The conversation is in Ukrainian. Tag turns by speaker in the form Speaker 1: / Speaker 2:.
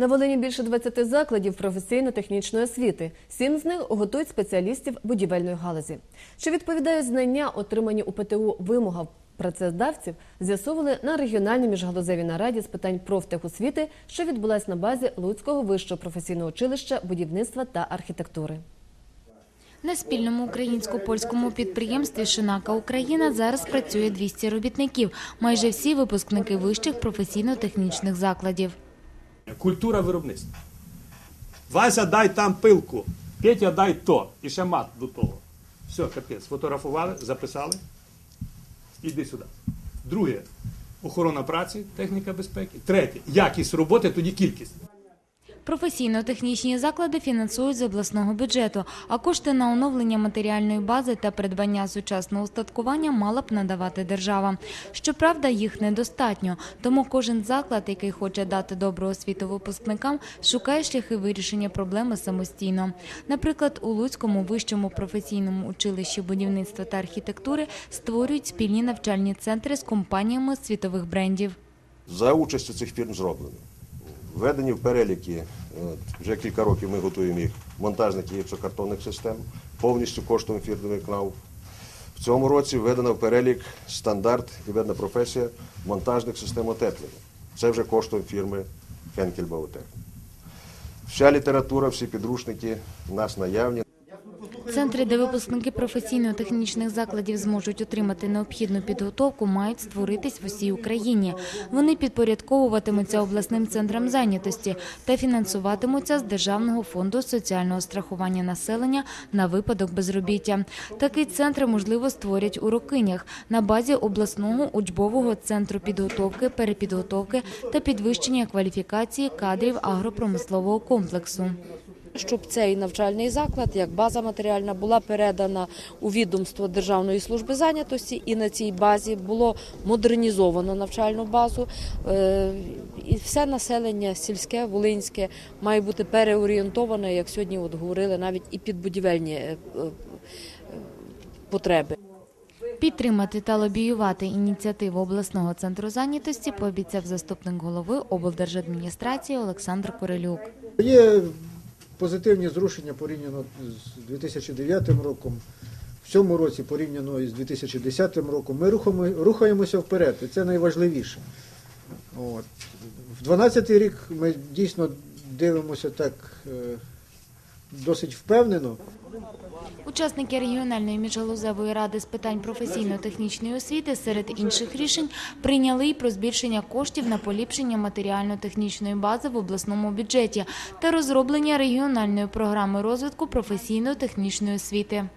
Speaker 1: На Волині більше 20 закладів професійно-технічної освіти. Сім з них готують спеціалістів будівельної галузі. Чи відповідають знання, отримані у ПТУ вимогам працедавців, з'ясовували на регіональній міжгалузевій нараді з питань профтехосвіти, що відбулась на базі Луцького вищого професійного училища будівництва та архітектури.
Speaker 2: На спільному українсько-польському підприємстві Шинака Україна зараз працює 200 робітників. Майже всі випускники вищих професійно-технічних закладів.
Speaker 3: Культура виробництва. Вася, дай там пилку. Петя, дай то. І ще мат до того. Все, капець. Сфотографували, записали. Іди сюди. Друге охорона праці, техніка безпеки. Третє якість роботи, тоді кількість.
Speaker 2: Професійно-технічні заклади фінансують з обласного бюджету, а кошти на оновлення матеріальної бази та придбання сучасного устаткування мала б надавати держава. Щоправда, їх недостатньо, тому кожен заклад, який хоче дати добру освіту випускникам, шукає шляхи вирішення проблеми самостійно. Наприклад, у Луцькому вищому професійному училищі будівництва та архітектури створюють спільні навчальні центри з компаніями світових брендів.
Speaker 4: За участю цих фірм зроблено. Введені в переліки, вже кілька років ми готуємо їх, монтажних гіпсокартонних систем, повністю коштом фірми КНАУ. В цьому році введено в перелік стандарт і введена професія монтажних систем отеплення. Це вже коштом фірми Хенкель Баутех. Вся література, всі підручники у нас наявні.
Speaker 2: Центри, де випускники професійно-технічних закладів зможуть отримати необхідну підготовку, мають створитись в усій Україні. Вони підпорядковуватимуться обласним центрам зайнятості та фінансуватимуться з Державного фонду соціального страхування населення на випадок безробіття. Такий центр, можливо, створять у Рокинях на базі обласного учбового центру підготовки, перепідготовки та підвищення кваліфікації кадрів агропромислового комплексу.
Speaker 5: Щоб цей навчальний заклад, як база матеріальна, була передана у відомство Державної служби зайнятості, і на цій базі було модернізовано навчальну базу. Е, І все населення сільське, волинське має бути переорієнтоване, як сьогодні от говорили, навіть і під будівельні е, е, потреби.
Speaker 2: Підтримати та лобіювати ініціативу обласного центру зайнятості пообіцяв заступник голови облдержадміністрації Олександр Корелюк.
Speaker 6: Є позитивні зрушення порівняно з 2009 роком. В цьому році порівняно із 2010 роком ми рухаємо, рухаємося вперед, і це найважливіше. От. В 2012 рік ми дійсно дивимося так е, досить впевнено.
Speaker 2: Учасники регіональної міжгалузевої ради з питань професійно-технічної освіти серед інших рішень прийняли й про збільшення коштів на поліпшення матеріально-технічної бази в обласному бюджеті та розроблення регіональної програми розвитку професійно-технічної освіти.